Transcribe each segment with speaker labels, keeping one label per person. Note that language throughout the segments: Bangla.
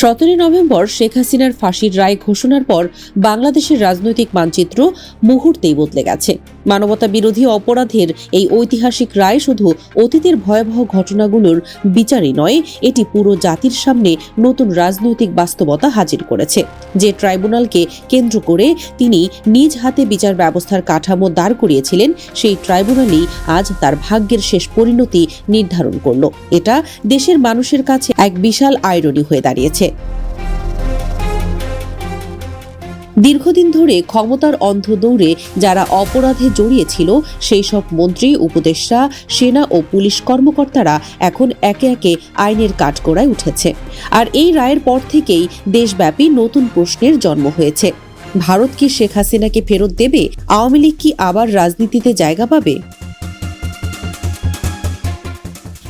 Speaker 1: সতেরোই নভেম্বর শেখ হাসিনার ফাঁসির রায় ঘোষণার পর বাংলাদেশের রাজনৈতিক মানচিত্র মুহূর্তেই বদলে গেছে। মানবতা বিরোধী অপরাধের এই ঐতিহাসিক রায় শুধু অতীতের ভয়াবহ ঘটনাগুলোর বিচারই নয়, এটি পুরো জাতির সামনে নতুন রাজনৈতিক বাস্তবতা হাজির করেছে। যে ট্রাইব্যুনালকে কেন্দ্র করে তিনি নিজ হাতে বিচার ব্যবস্থার কাঠামো দাঁড় করিয়েছিলেন, সেই ট্রাইব্যুনালই আজ তার ভাগ্যের শেষ পরিণতি নির্ধারণ করল। এটা দেশের মানুষের কাছে এক বিশাল আয়রনি হয়ে দাঁড়িয়েছে। দীর্ঘদিন ধরে ক্ষমতার অন্ধ দৌড়ে যারা অপরাধে জড়িয়েছিল সেই সব মন্ত্রী, উপদেষ্টা, সেনা ও পুলিশ কর্মকর্তারা এখন একে একে আইনের কাঠগড়ায় উঠেছে। আর এই রায়ের পর থেকেই দেশব্যাপী নতুন প্রশ্নের জন্ম হয়েছে। ভারত কি শেখ হাসিনাকে ফেরত দেবে? আওয়ামী লীগ কি আবার রাজনীতিতে জায়গা পাবে?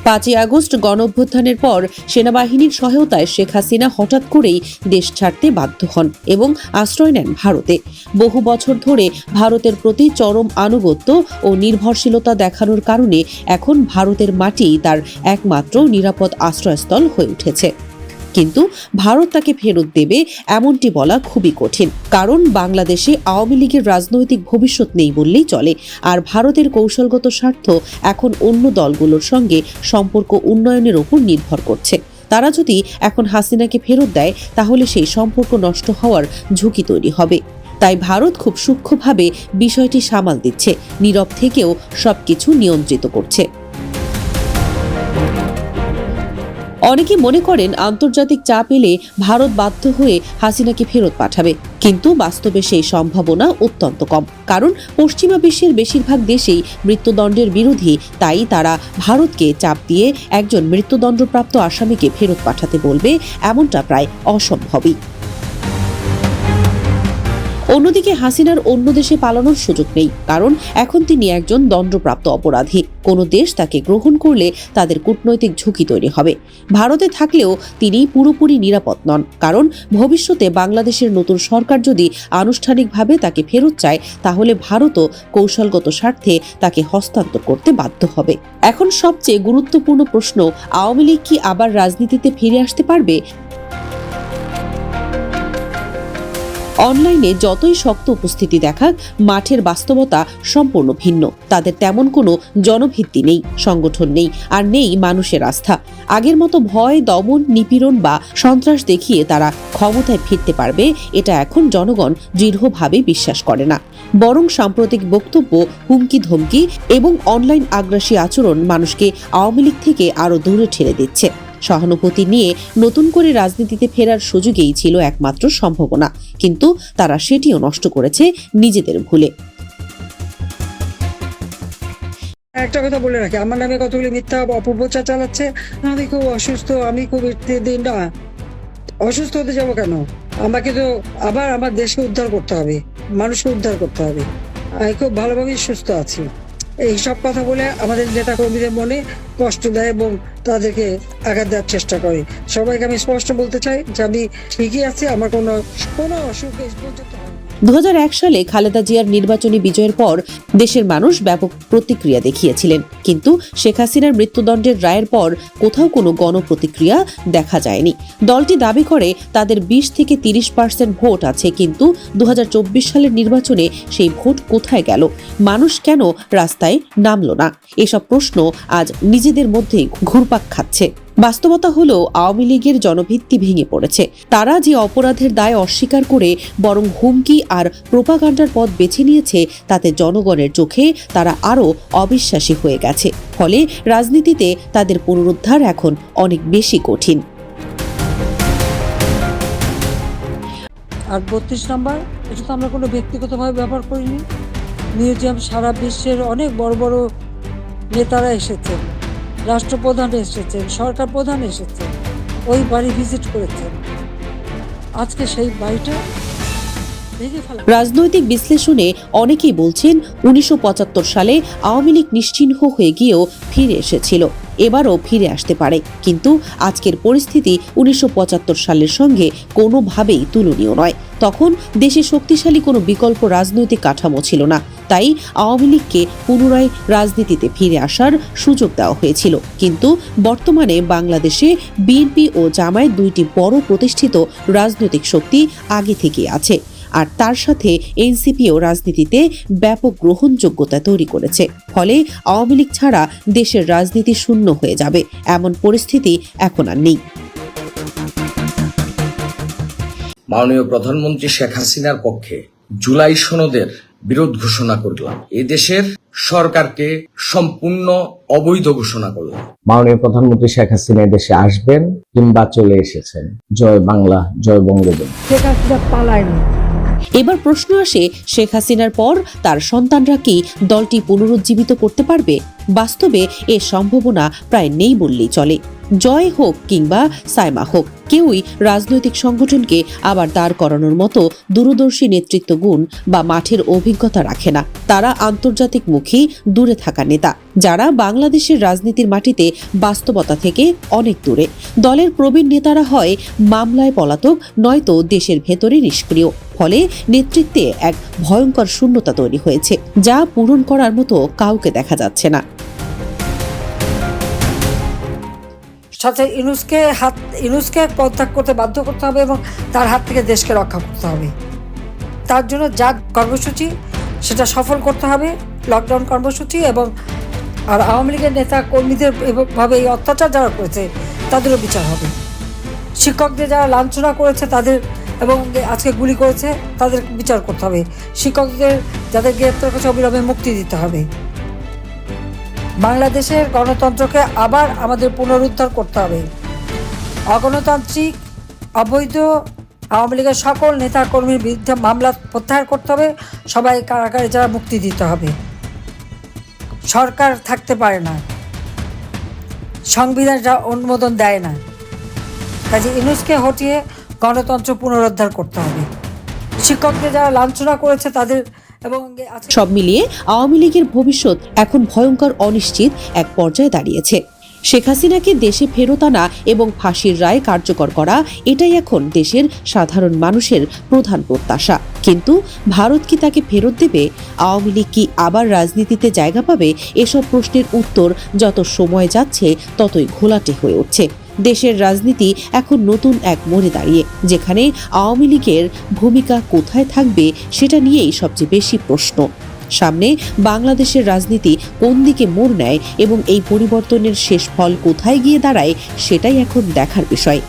Speaker 1: পাঁচই আগস্ট গণঅভ্যুত্থানের পর সেনাবাহিনীর সহায়তায় শেখ হাসিনা হঠাৎ করেই দেশ ছাড়তে বাধ্য হন এবং আশ্রয় নেন ভারতে। বহু বছর ধরে ভারতের প্রতি চরম আনুগত্য ও নির্ভরশীলতা দেখানোর কারণে এখন ভারতের মাটি তার একমাত্র নিরাপদ আশ্রয়স্থল হয়ে উঠেছে। কিন্তু ভারত তাকে ফেরত দেবে এমনটি বলা খুবই কঠিন। কারণ বাংলাদেশে আওয়ামী লীগের রাজনৈতিক ভবিষ্যৎ নেই বললেই চলে। আর ভারতের কৌশলগত স্বার্থ এখন অন্য দলগুলোর সঙ্গে সম্পর্ক উন্নয়নের ওপর নির্ভর করছে। তারা যদি এখন হাসিনাকে ফেরত দেয়, তাহলে সেই সম্পর্ক নষ্ট হওয়ার ঝুঁকি তৈরি হবে। তাই ভারত খুব সূক্ষ্মভাবে বিষয়টি সামাল দিচ্ছে, নীরব থেকেও সবকিছু নিয়ন্ত্রিত করছে। অনেকে মনে করেন আন্তর্জাতিক চাপ এলে ভারত বাধ্য হয়ে হাসিনাকে ফেরত পাঠাবে। কিন্তু বাস্তবে সেই সম্ভাবনা অত্যন্ত কম। কারণ পশ্চিমা বিশ্বের বেশিরভাগ দেশেই মৃত্যুদণ্ডের বিরোধী, তাই তারা ভারতকে চাপ দিয়ে একজন মৃত্যুদণ্ডপ্রাপ্ত আসামিকে ফেরত পাঠাতে বলবে, এমনটা প্রায় অসম্ভবই। অন্যদিকে হাসিনার অন্য দেশে পালানোর সুযোগ নেই, কারণ এখন তিনি একজন দণ্ডপ্রাপ্ত অপরাধী। কোনো দেশ তাকে গ্রহণ করলে তাদের কূটনৈতিক ঝুঁকি তৈরি হবে। ভারতে থাকলেও তিনি পুরোপুরি নিরাপদ নন, কারণ ভবিষ্যতে বাংলাদেশের নতুন সরকার যদি আনুষ্ঠানিকভাবে তাকে ফেরত চায়, তাহলে ভারতও কৌশলগত স্বার্থে তাকে হস্তান্তর করতে বাধ্য হবে। এখন সবচেয়ে গুরুত্বপূর্ণ প্রশ্ন, আওয়ামী লীগ কি আবার রাজনীতিতে ফিরে আসতে পারবে? অনলাইনে যতই শক্ত উপস্থিতি দেখাক, মাঠের বাস্তবতা সম্পূর্ণ ভিন্ন। তাদের তেমন কোনো জনভিত্তি নেই, সংগঠন নেই, আর নেই মানুষের আস্থা। আগের মতো ভয়, দমন, নিপীড়ন বা সন্ত্রাস দেখিয়ে তারা ক্ষমতায় ফিরতে পারবে, এটা এখন জনগণ দৃঢ়ভাবে বিশ্বাস করে না। বরং সাম্প্রতিক বক্তব্য, হুমকি, ধমকি এবং অনলাইন আগ্রাসী আচরণ মানুষকে আওয়ামী লীগ থেকে আরও দূরে ঠেলে দিচ্ছে। সহানুভূতি নিয়ে নতুন করে রাজনীতিতে ফেরার সুযোগেই ছিল একমাত্র সম্ভাবনা। কিন্তু তারা সেটিও নষ্ট করেছে নিজেদের ভুলে।
Speaker 2: একটা কথা বলে রাখি, আমার নামে কতগুলি মিথ্যা অপপ্রচার চালাচ্ছে? আমি খুব অসুস্থ, আমি খুব দিন না, অসুস্থ হতে যাব কেন? আমাকে তো আবার আমার দেশকে উদ্ধার করতে হবে, মানুষকে উদ্ধার করতে হবে। আমি খুব ভালোভাবেই সুস্থ আছি। এই সব কথা বলে আমাদের নেতা কর্মীদের মনে কষ্ট দেয় এবং তাদেরকে আঘাত দেওয়ার চেষ্টা করে সবাইকে আমি স্পষ্ট বলতে চাই যে আমি ঠিকই আছি, আমার কোনো কোনো অসুখ এই পর্যন্ত।
Speaker 1: দু হাজার এক সালে খালেদা জিয়ার নির্বাচনী বিজয়ের পর দেশের মানুষ ব্যাপক প্রতিক্রিয়া দেখিয়েছিলেন। কিন্তু শেখ হাসিনার মৃত্যুদণ্ডের রায়ের পর কোথাও কোনো গণপ্রতিক্রিয়া দেখা যায়নি। দলটি দাবি করে, তাদের বিশ থেকে তিরিশ পার্সেন্ট ভোট আছে, কিন্তু দু হাজার চব্বিশ সালের নির্বাচনে সেই ভোট কোথায় গেল? মানুষ কেন রাস্তায় নামলো না? এসব প্রশ্ন আজ নিজেদের মধ্যেই ঘুরপাক খাচ্ছে। বাস্তবতা হলো আওয়ামী লীগের জনভিত্তি ভেঙে পড়েছে। তারা যে অপরাধের দায় অস্বীকার করে বরং হুমকি আর প্রোপাগান্ডার পথ বেছে নিয়েছে, তাতে জনগণের চোখে তারা আরও অবিশ্বাসী হয়ে গেছে। ফলে রাজনীতিতে তাদের পুনরুদ্ধার এখন অনেক বেশি কঠিন।
Speaker 2: আর বত্রিশ নাম্বার, এটা তো আমরা কোনো ব্যক্তিগতভাবে ব্যবহার করিনি। মিউজিয়াম সারা বিশ্বের অনেক বড় বড় নেতারা এসেছেন রাষ্ট্রপ্রধান এসেছেন সরকার প্রধান এসেছেন ওই বাড়ি ভিজিট করেছেন। আজকে সেই বাড়িটা
Speaker 1: রাজনৈতিক বিশ্লেষণে অনেকেই বলছেন উনিশশো পঁচাত্তর সালে আওয়ামী লীগ নিশ্চিহ্ন হয়ে গিয়েও ফিরে এসেছিল। এবারও ফিরে আসতে পারে। কিন্তু আজকের পরিস্থিতি উনিশশো পঁচাত্তর সালের সঙ্গে কোনোভাবেই তুলনীয় নয়। তখন দেশে শক্তিশালী কোনো বিকল্প রাজনৈতিক কাঠামো ছিল না। তাই আওয়ামী লীগকে পুনরায় রাজনীতিতে ফিরে আসার সুযোগ দেওয়া হয়েছিল। কিন্তু বর্তমানে বাংলাদেশে বিএনপি ও জামায়াত দুইটি বড় প্রতিষ্ঠিত রাজনৈতিক শক্তি আগে থেকে আছে। আর তার সাথে এনসিপিও রাজনীতিতে ব্যাপক গ্রহণযোগ্যতা তৈরি করেছে। ফলে আওয়ামী লীগ ছাড়া দেশের রাজনীতি শূন্য হয়ে যাবে এমন পরিস্থিতি এখন আর নেই।
Speaker 3: মাননীয় প্রধানমন্ত্রী শেখ হাসিনার পক্ষে জুলাই সনদের বিরোধ ঘোষণা করলাম। এদেশের সরকারকে সম্পূর্ণ অবৈধ ঘোষণা করলাম।
Speaker 4: মাননীয় প্রধানমন্ত্রী শেখ হাসিনা দেশে আসবেন কিংবা চলে এসেছেন। জয় বাংলা জয় বঙ্গবন্ধু।
Speaker 2: শেখ হাসিনা পালায়নি।
Speaker 1: এবার প্রশ্ন আসে, শেখ হাসিনার পর তার সন্তানরা কি দলটি পুনরুজ্জীবিত করতে পারবে? বাস্তবে এ সম্ভাবনা প্রায় নেই বললেই চলে। জয় হোক কিংবা সাইমা হোক, কেউই রাজনৈতিক সংগঠনকে আবার দাঁড় করানোর মতো দূরদর্শী নেতৃত্ব গুণ বা মাঠের অভিজ্ঞতা রাখে না। তারা আন্তর্জাতিক মুখী, দূরে থাকা নেতা, যারা বাংলাদেশের রাজনীতির মাটিতে বাস্তবতা থেকে অনেক দূরে। দলের প্রবীণ নেতারা হয় মামলায় পলাতক, নয়তো দেশের ভেতরে নিষ্ক্রিয়। ফলে নেতৃত্বে এক ভয়ঙ্কর শূন্যতা তৈরি হয়েছে, যা পূরণ করার মতো কাউকে দেখা যাচ্ছে না।
Speaker 2: সাথে ইনুসকে হাত ইনুসকে পদত্যাগ করতে বাধ্য করতে হবে এবং তার হাত থেকে দেশকে রক্ষা করতে হবে। তার জন্য যা কর্মসূচি, সেটা সফল করতে হবে লকডাউন কর্মসূচি এবং আর আওয়ামী লীগের নেতা কর্মীদের ভাবে এই অত্যাচার যারা করেছে, তাদেরও বিচার হবে। শিক্ষকদের যারা লাঞ্ছনা করেছে, তাদের এবং আজকে গুলি করেছে, তাদের বিচার করতে হবে। শিক্ষকদের, যাদের গ্রেপ্তার করেছে অবিলম্বে মুক্তি দিতে হবে। বাংলাদেশের গণতন্ত্রকে আবার আমাদের পুনরুদ্ধার করতে হবে। অগণতান্ত্রিক, অবৈধ, আওয়ামী লীগের সকল নেতা কর্মীর বিরুদ্ধে মামলা প্রত্যাহার করতে হবে। সবাই কারাগারে যারা মুক্তি দিতে হবে। সরকার থাকতে পারে না। সংবিধান যা অনুমোদন দেয় না। কাজে ইনুসকে হটিয়ে গণতন্ত্র পুনরুদ্ধার করতে হবে। শিক্ষকদের যারা লাঞ্ছনা করেছে তাদের এবং
Speaker 1: সব মিলিয়ে আওয়ামী লীগের ভবিষ্যৎ এখন ভয়ঙ্কর, অনিশ্চিত এক পর্যায়ে দাঁড়িয়েছে। শেখ হাসিনাকে দেশে ফেরত আনা এবং ফাঁসির রায় কার্যকর করা, এটাই এখন দেশের সাধারণ মানুষের প্রধান প্রত্যাশা। কিন্তু ভারত কি তাকে ফেরত দেবে? আওয়ামী লীগ কি আবার রাজনীতিতে জায়গা পাবে? এসব প্রশ্নের উত্তর যত সময় যাচ্ছে, ততই ঘোলাটে হয়ে উঠছে। দেশের রাজনীতি এখন নতুন এক মোড়ে দাঁড়িয়ে, যেখানে আওয়ামী লীগের ভূমিকা কোথায় থাকবে সেটা নিয়েই সবচেয়ে বেশি প্রশ্ন। সামনে বাংলাদেশের রাজনীতি কোন দিকে মোড় নেয় এবং এই পরিবর্তনের শেষ ফল কোথায় গিয়ে দাঁড়ায় সেটাই এখন দেখার বিষয়।